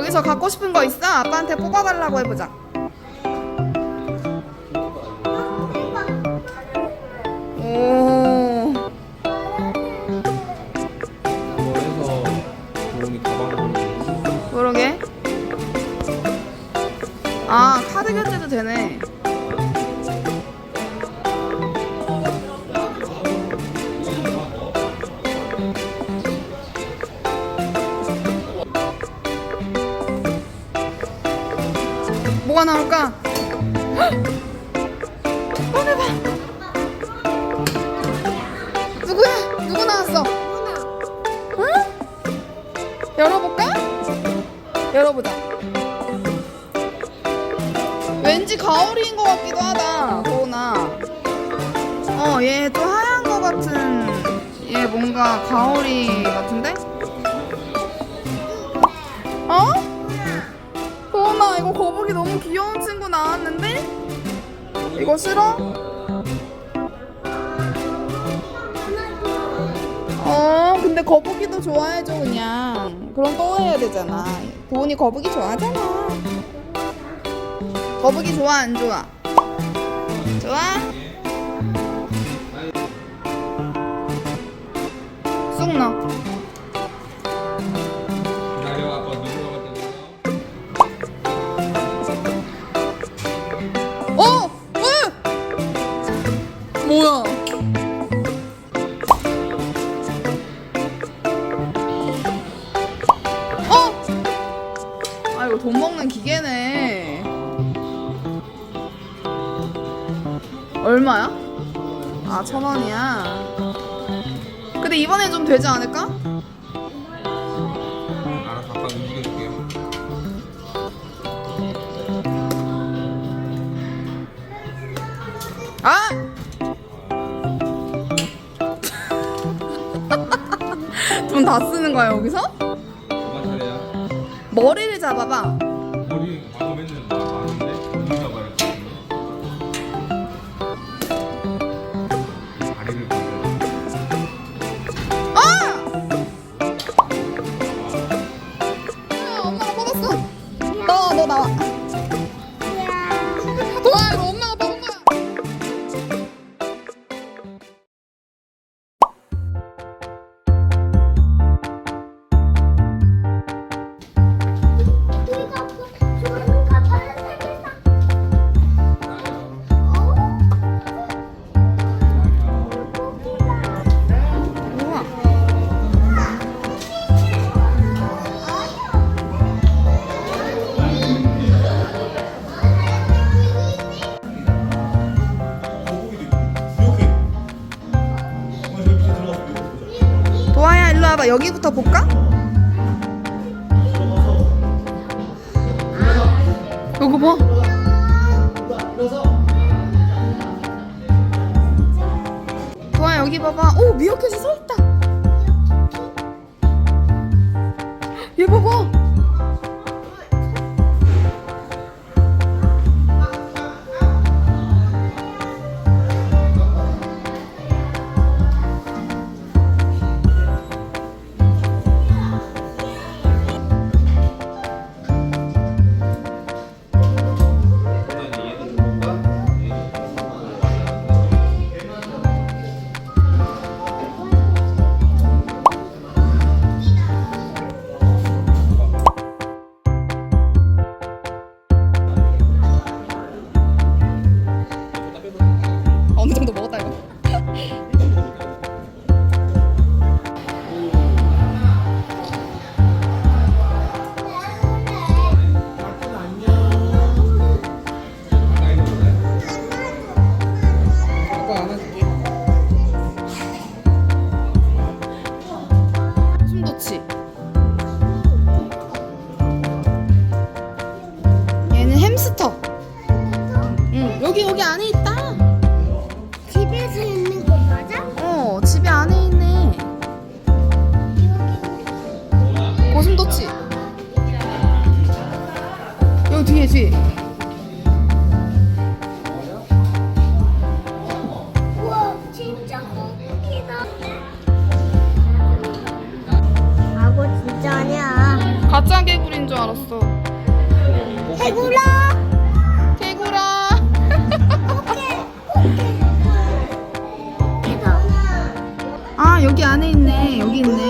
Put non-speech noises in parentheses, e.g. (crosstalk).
여기서 갖고 싶은 거 있어? 아빠한테 뽑아달라고 해보자. 그러게. 아, 카드 결제도 되네. 뭐가 나올까? 헉! 꺼내봐. 누구야? 누구 나왔어? 응? 열어볼까? 열어보자. 왠지 가오리인 것 같기도 하다, 도훈아. 어, 얘 또 하얀 것 같은, 얘 뭔가 가오리 같은데? 거북이 너무 귀여운 친구 나왔는데? 이거 싫어? 어, 근데 거북이도 좋아해줘, 그냥. 그럼 또 해야 되잖아. 도훈이 거북이 좋아하잖아. 거북이 좋아 안 좋아? 좋아? 쑥 넣어. 얼마야? 아, 천 원이야. 근데 이번엔 좀 되지 않을까? 알아서 아빠 움직여줄게요 아! (laughs) 돈 다 쓰는 거야, 여기서? 머리를 잡아봐. 와봐. 여기부터 볼까? 이거 봐. 도아 여기 봐봐. 오 미어캣이 서 있다. 가짜 개구리인 줄 알았어. 개구라. 개구라. 아 여기 안에 있네. 여기 있네.